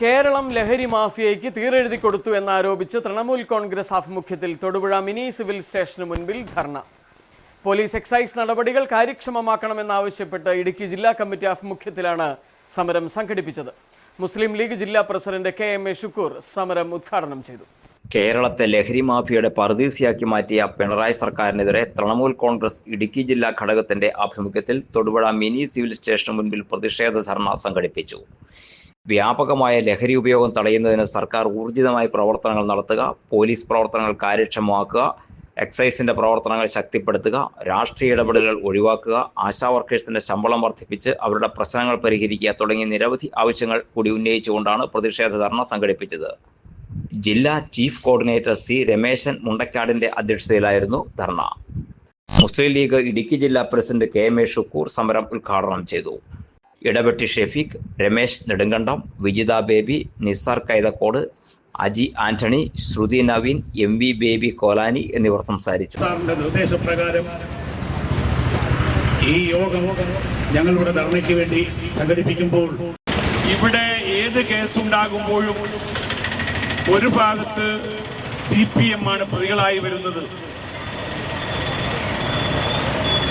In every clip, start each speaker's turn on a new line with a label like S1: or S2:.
S1: കേരളം ലഹരി മാഫിയയ്ക്ക് തീരെഴുതി കൊടുത്തു എന്നാരോപിച്ച് തൃണമൂൽ കോൺഗ്രസ് ആഭിമുഖ്യത്തിൽ തൊടുപുഴ മിനി സിവിൽ സ്റ്റേഷന് മുൻപിൽ ധർണ. പോലീസ് എക്സൈസ് നടപടികൾ കാര്യക്ഷമമാക്കണമെന്നാവശ്യപ്പെട്ട് ഇടുക്കി ജില്ലാ കമ്മിറ്റി ആഭിമുഖ്യത്തിലാണ് സമരം സംഘടിപ്പിച്ചത്. മുസ്ലിം ലീഗ് ജില്ലാ president K M A Shukkur സമരം ഉദ്ഘാടനം ചെയ്തു.
S2: കേരളത്തെ ലഹരി മാഫിയയുടെ പറുദീസയാക്കി മാറ്റിയ പിണറായി സർക്കാരിനെതിരെ തൃണമൂൽ കോൺഗ്രസ് ഇടുക്കി ജില്ലാ ഘടകത്തിന്റെ ആഭിമുഖ്യത്തിൽ തൊടുപുഴ മിനി സിവിൽ സ്റ്റേഷന് മുൻപിൽ പ്രതിഷേധ ധർണ സംഘടിപ്പിച്ചു. വ്യാപകമായ ലഹരി ഉപയോഗം തടയുന്നതിന് സർക്കാർ ഊർജിതമായ പ്രവർത്തനങ്ങൾ നടത്തുക പോലീസ് പ്രവർത്തനങ്ങൾ കാര്യക്ഷമമാക്കുക എക്സൈസിന്റെ പ്രവർത്തനങ്ങൾ ശക്തിപ്പെടുത്തുക രാഷ്ട്രീയ ഇടപെടലുകൾ ഒഴിവാക്കുക ആശാ വർക്കേഴ്സിന്റെ ശമ്പളം വർദ്ധിപ്പിച്ച് അവരുടെ പ്രശ്നങ്ങൾ പരിഹരിക്കുക തുടങ്ങിയ നിരവധി ആവശ്യങ്ങൾ കൂടി ഉന്നയിച്ചുകൊണ്ടാണ് പ്രതിഷേധ ധർണ സംഘടിപ്പിച്ചത്. ജില്ലാ ചീഫ് കോർഡിനേറ്റർ സി രമേശൻ മുണ്ടക്കാടിന്റെ അധ്യക്ഷതയിലായിരുന്നു ധർണ. മുസ്ലിം ലീഗ് ഇടുക്കി ജില്ലാ president K M A Shukkur സമരം ഉദ്ഘാടനം ചെയ്തു. ഇടപെട്ടി ഷെഫീഖ് രമേശ് നെടുങ്കണ്ടം വിജിത ബേബി നിസാർ കൈതക്കോട് അജി ആന്റണി ശ്രുതി നവീൻ എം വി ബേബി കോലാനി എന്നിവർ സംസാരിച്ചു.
S3: സാറിന്റെ നിർദ്ദേശപ്രകാരം ഈ യോഗം ഞങ്ങളുടെ ധർണയ്ക്ക് വേണ്ടി സംഘടിപ്പിക്കുമ്പോൾ
S4: ഇവിടെ ഏത് കേസുണ്ടാകുമ്പോഴും ഒരു ഭാഗത്ത് സി പി എം ആണ് പ്രതികളായി വരുന്നത്.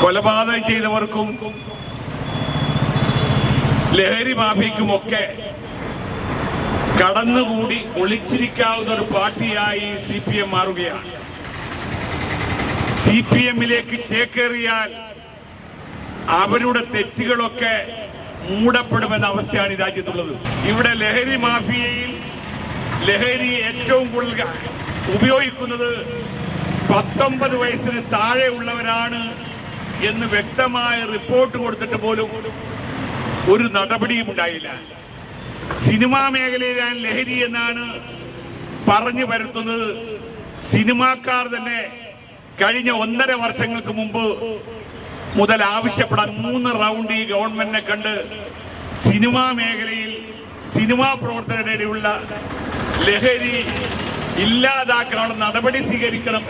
S4: കൊലപാതകം ചെയ്തവർക്കും ലഹരി മാഫിയക്കുമൊക്കെ കടന്നുകൂടി ഒളിച്ചിരിക്കാവുന്ന ഒരു പാർട്ടിയായി സി പി എം മാറുകയാണ്. സി പി എമ്മിലേക്ക് ചേക്കേറിയാൽ അവരുടെ തെറ്റുകളൊക്കെ മൂടപ്പെടുമെന്ന അവസ്ഥയാണ് ഈ രാജ്യത്തുള്ളത്. ഇവിടെ ലഹരി മാഫിയയിൽ ലഹരി ഏറ്റവും കൂടുതൽ ഉപയോഗിക്കുന്നത് പത്തൊമ്പത് വയസ്സിന് താഴെ ഉള്ളവരാണ് എന്ന് വ്യക്തമായ റിപ്പോർട്ട് കൊടുത്തിട്ട് പോലും ഒരു നടപടിയും ഉണ്ടായില്ല. സിനിമാ മേഖലയിലാണ് ലഹരി എന്നാണ് പറഞ്ഞു വരുത്തുന്നത് സിനിമാക്കാർ തന്നെ കഴിഞ്ഞ ഒന്നര വർഷങ്ങൾക്ക് മുമ്പ് മുതൽ ആവശ്യപ്പെടാൻ മൂന്ന് റൗണ്ട് ഈ ഗവൺമെന്റിനെ കണ്ട് സിനിമാ മേഖലയിൽ സിനിമാ പ്രവർത്തകരുടെ ഇടയിലുള്ള ലഹരി ഇല്ലാതാക്കാനുള്ള നടപടി സ്വീകരിക്കണം.